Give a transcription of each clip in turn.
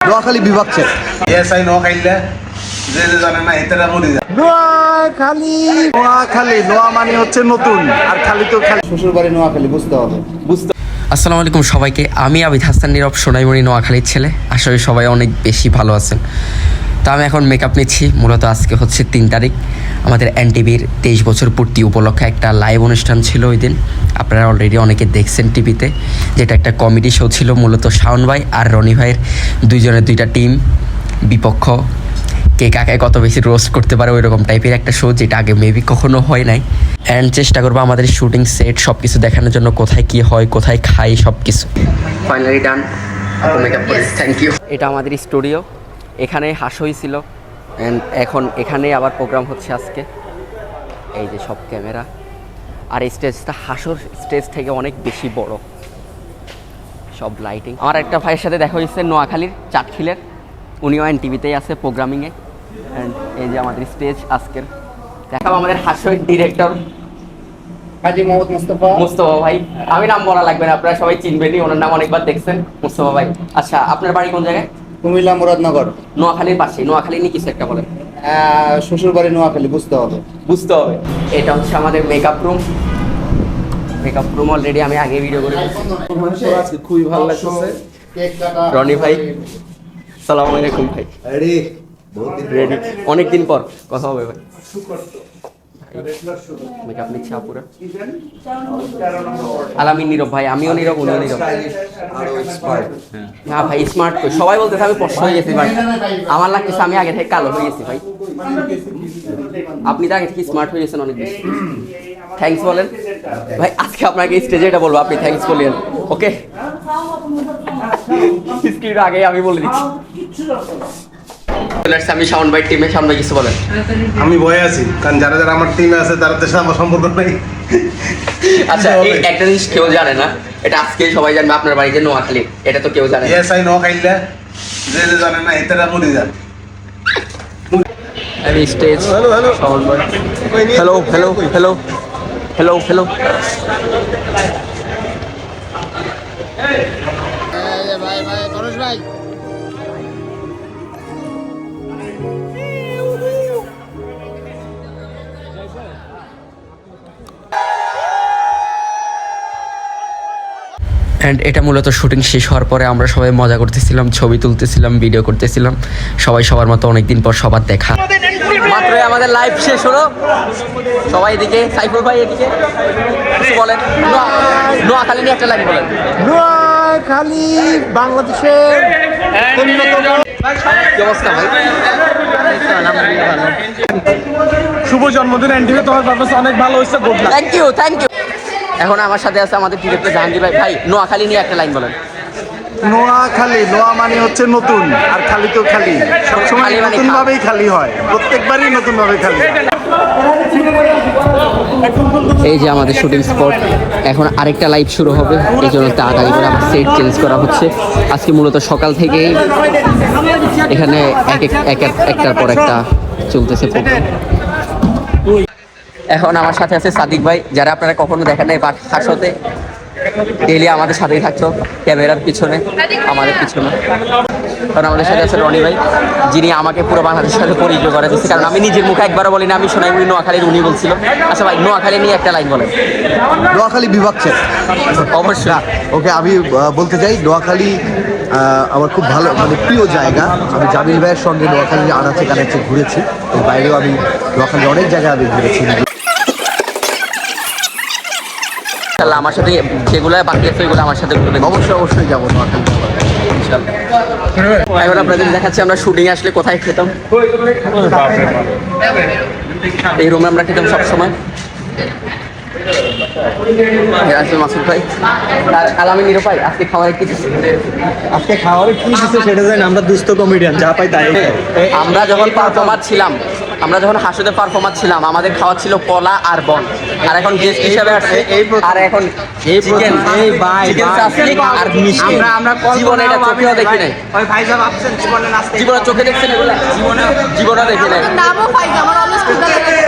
নোয়াখালী বিভাগ check SI নোয়াখালীতে যে যে জানে না এটা মরে যায় নোয়াখালী! নোয়াখালী নোয়া মানে হচ্ছে নতুন আর খালি তো খালি। শ্বশুর বাড়ি নোয়াখালী বুঝতে হবে বুঝতে আসসালামু আলাইকুম সবাইকে আমি আবিদ হাসান নীরব সোনাইমণি নোয়াখালীর ছেলে। আশা করি সবাই অনেক বেশি ভালো আছেন। তো আমি এখন মেকআপ নিচ্ছি। মূলত আজকে হচ্ছে তিন তারিখ। আমাদের এনটিভির তেইশ বছর পূর্তি উপলক্ষে একটা লাইভ অনুষ্ঠান ছিল ওই দিন। আপনারা অলরেডি অনেকে দেখছেন টিভিতে যেটা একটা কমেডি শো ছিল, মূলত শাওন ভাই আর রনি ভাইয়ের দুইজনের দুইটা টিম বিপক্ষ। কে কাকে কত বেশি রোস্ট করতে পারে ওই রকম টাইপের একটা শো যেটা আগে মেবি কখনো হয় নাই। অ্যান্ড চেষ্টা করব আমাদের শুটিং সেট সব কিছু দেখানোর জন্য কোথায় কি হয়, কোথায় খাই সব কিছু ফাইনালি ডান থ্যাংক ইউ এটা আমাদের স্টুডিও এখানে হাস হয়েছিল অ্যান্ড এখন এখানে আবার প্রোগ্রাম হচ্ছে আজকে। এই যে সব ক্যামেরা। আর এই স্টেজটা হাসর স্টেজ থেকে অনেক বেশি বড়। সব লাইটিং আমার একটা ভাইয়ের সাথে দেখা হয়েছে নোয়াখালীর চাটখিলের। উনিও এন টিভিতেই আছে প্রোগ্রামিংয়ে অ্যান্ড এই যে আমাদের স্টেজ আজকের। দেখাবো আমাদের হাস্যের ডিরেক্টর হাজি মোহাম্মদ মুস্তফা। মুস্তফা ভাই। আমি নাম বলা লাগবে না আপনারা সবাই চিনবেনই ওনার নাম অনেকবার দেখছেন। মুস্তফা ভাই। আচ্ছা আপনার বাড়ি কোন জায়গায়? কুমিল্লা মুরাদনগর। নোয়াখালীর পাশে নোয়াখালী নিয়ে কিছু একটা বলেন শ্বশুর বাড়ি নোয়াখালী বুঝতে হবে। বুঝতে হবে। এটা হচ্ছে আমাদের makeup room makeup room already আমি আগে ভিডিও করে দিয়েছি। খুবই ভালো লাগছে রনি ভাই সালাম আলাইকুম ভাই। রেডি রেডি অনেকদিন পর কথা হবে ভাই। মেকআপ নিচ্ছে আপুরা আলামিন নীরব ভাই আমিও নীরব উনিও নীরব না ভাই স্মার্ট কই সবাই বলতেছে আমি স্পষ্ট হয়ে গেছি ভাই। আমার লাগতেছে আমি আগে থেকে কালো হয়ে গেছি ভাই। আপনি তো আগে থেকে স্মার্ট হয়ে গেছেন অনেক বেশি। থ্যাঙ্কস বলেন। ভাই আজকে আপনাকে স্টেজে এটা বলব আপনি থ্যাংকস বললেন ওকে স্ক্রিন আগে আমি বলে দিচ্ছি। আমি শাওন ভাই টিমে শাওন ভাই কিছু বলেন। আমি ভয়ে আছি কারণ যারা যারা আমার টিমে আছে তাদের সাথে আমার সম্পর্ক নেই। আচ্ছা এই একটা জিনিস কেউ জানে না এটা আজকে সবাই জানবে আপনার বাড়িতে নোয়াখালী এটা তো কেউ জানে না। এসআই নোয়াখাইলে যে যে জানে না এটারা মরে যায়। আমি স্টেজ শাওন ভাই। Hello hello hello hello hello and এটা মূলত শুটিং শেষ হওয়ার পরে আমরা সবাই মজা করতেছিলাম ছবি তুলতেছিলাম ভিডিও করতেছিলাম। সবাই সবার মতো অনেকদিন পর সবার দেখা। মাত্র আমাদের লাইভ শেষ হলো। সবাই এদিকে সাইফুল ভাই এদিকে। বলেন? নোয়া- নোয়াখালী নিয়ে একটা লাইন বলেন। নোয়াখালী বাংলাদেশের শুভ জন্মদিন এনটিভি তোমার অনেক ভালো হয়েছে থ্যাংক ইউ থ্যাংক ইউ এখন আমার সাথে আছে আমাদের ডিরেক্টর জাহাঙ্গীর ভাই। ভাই নোয়াখালী নিয়ে একটা লাইন বলেন। নোয়াখালী নোয়া মানে হচ্ছে নতুন আর খালি তো খালি। সবসময় মানে নতুন ভাবেই খালি হয়। প্রত্যেকবারই নতুন ভাবে খালি এই যে আমাদের শুটিং স্পট এখন আরেকটা লাইভ শুরু হবে। এই জন্য তাড়াতাড়ি করে আমার সেট চেঞ্জ করা হচ্ছে। আজকে মূলত সকাল থেকেই এখানে এক এক এক এক- একটার পর একটা চলতেছে প্রোগ্রাম এখন আমার সাথে আছে সাদিক ভাই যারা আপনারা কখনো দেখেন নাই বাট হাসতে ডেলি আমাদের সাথেই থাকতো ক্যামেরার পিছনে আমাদের পিছনে। কারণ আমাদের সাথে আছে রনি ভাই যিনি আমাকে পুরো বাংলাদেশের সাথে পরিচয় করে দিচ্ছে কারণ আমি নিজের মুখে একবারও বলি না আমি শোনাই উনি নোয়াখালীর উনি বলছিল। আচ্ছা ভাই নোয়াখালী নিয়ে একটা লাইন বলেন। নোয়াখালী বিভাগ চেক অবশ্যই। ওকে আমি বলতে চাই নোয়াখালী আমার খুব ভালো মানে প্রিয় জায়গা। আমি জামিল ভাইয়ের সঙ্গে নোয়াখালী আনাচে কানাচে ঘুরেছি। বাইরেও আমি নোয়াখালী অনেক জায়গায় আমি ঘুরেছি। ইনশাল্লাহ আমার সাথে যেগুলো বাকি আছে ওইগুলো আমার সাথে ঘুরবেন। অবশ্যই অবশ্যই যাব এখন আপনাদের দেখাচ্ছি আমরা শুটিং আসলে কোথায় খেতাম। এই রুমে আমরা খেতাম সবসময়। মাসুদ ভাই? আর আলামী নিরু ভাই আজকে খাওয়ার কি দিচ্ছে? আজকে খাওয়ারে কি দিচ্ছে সেটা জানি আমরা দুস্থ কমেডিয়ান যা পাই তাই আমরা যখন পারফর্মার ছিলাম আমরা যখন হাসুতে পারফর্মার ছিলাম আমাদের খাওয়া ছিল কলা আর বন। আর এখন গেস্ট হিসাবে আসছে আর এখন এই চিকেন এই ভাই, চিকেন ভাই। আর মিষ্টি। আমরা- আমরা কল্পনাও জীবনে এটা চোখেও দেখি নাই। ওই ভাই সাহেব আসছেন জীবনে নাচতে জীবনে চোখে দেখছেন? এগুলা জীবনে জীবনে দেখি নাই। নামও পাইছে আমার লাগে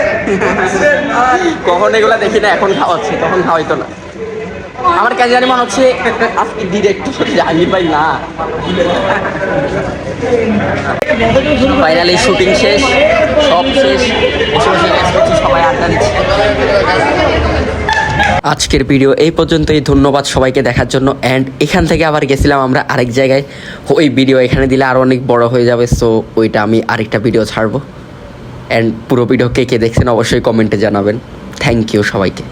কখন এগুলা দেখি না এখন খাওয়াচ্ছে তখন খাওয়াইতো না। আমার কেন জানি মনে হচ্ছে আজকে ডিরেক্টর জাহির ভাই, না। ফাইনালি শুটিং শেষ, সব শেষ। সবাই আড্ডা দিচ্ছে। আজকের ভিডিও এই পর্যন্তই। ধন্যবাদ সবাইকে দেখার জন্য। অ্যান্ড এখান থেকে আবার গেছিলাম আমরা আরেক জায়গায়। ওই ভিডিও এখানে দিলে আরও অনেক বড় হয়ে যাবে সো ওইটা আমি আরেকটা ভিডিও ছাড়বো। অ্যান্ড পুরো ভিডিও কে কে দেখছেন অবশ্যই কমেন্টে জানাবেন। থ্যাংক ইউ সবাইকে।